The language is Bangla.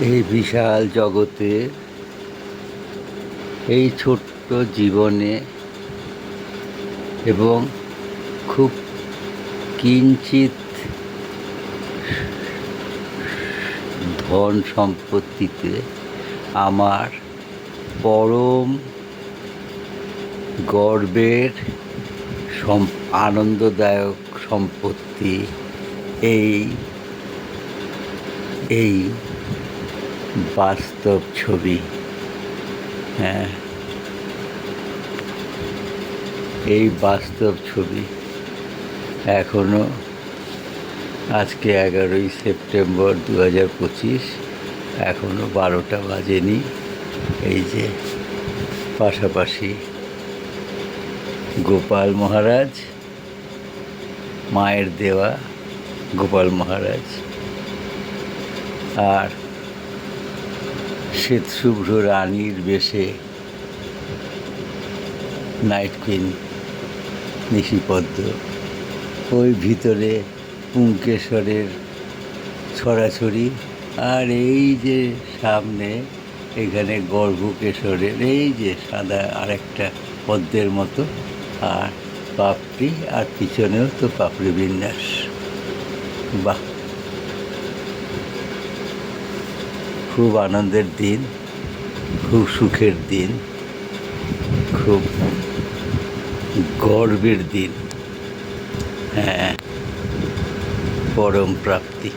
এই বিশাল জগতে, এই ছোট্ট জীবনে এবং খুব কিঞ্চিত ধন সম্পত্তিতে আমার পরম গর্বের আনন্দদায়ক সম্পত্তি এই এই বাস্তব ছবি। হ্যাঁ। এই বাস্তব ছবি এখনও আজকে এগারোই সেপ্টেম্বর দু হাজার পঁচিশ এখনও বারোটা বাজেনি। এই যে পাশাপাশি গোপাল মহারাজ, মায়ের দেওয়া গোপাল মহারাজ। আর শ্বেতশুভ্র রানীর বেশে নাইট কুইন নিশিপদ্ম। ওই ভিতরে পুঙ্কেশ্বরের ছড়াছড়ি, আর এই যে সামনে এখানে গর্ভকেশ্বরের এই যে সাদা আরেকটা পদ্মের মতো, আর পাপড়ি, আর পিছনেও তো পাপড়ি বিন্যাস। বাহ! খুব আনন্দের দিন খুব সুখের দিন খুব গর্বের দিন। হ্যাঁ পরম প্রাপ্তি।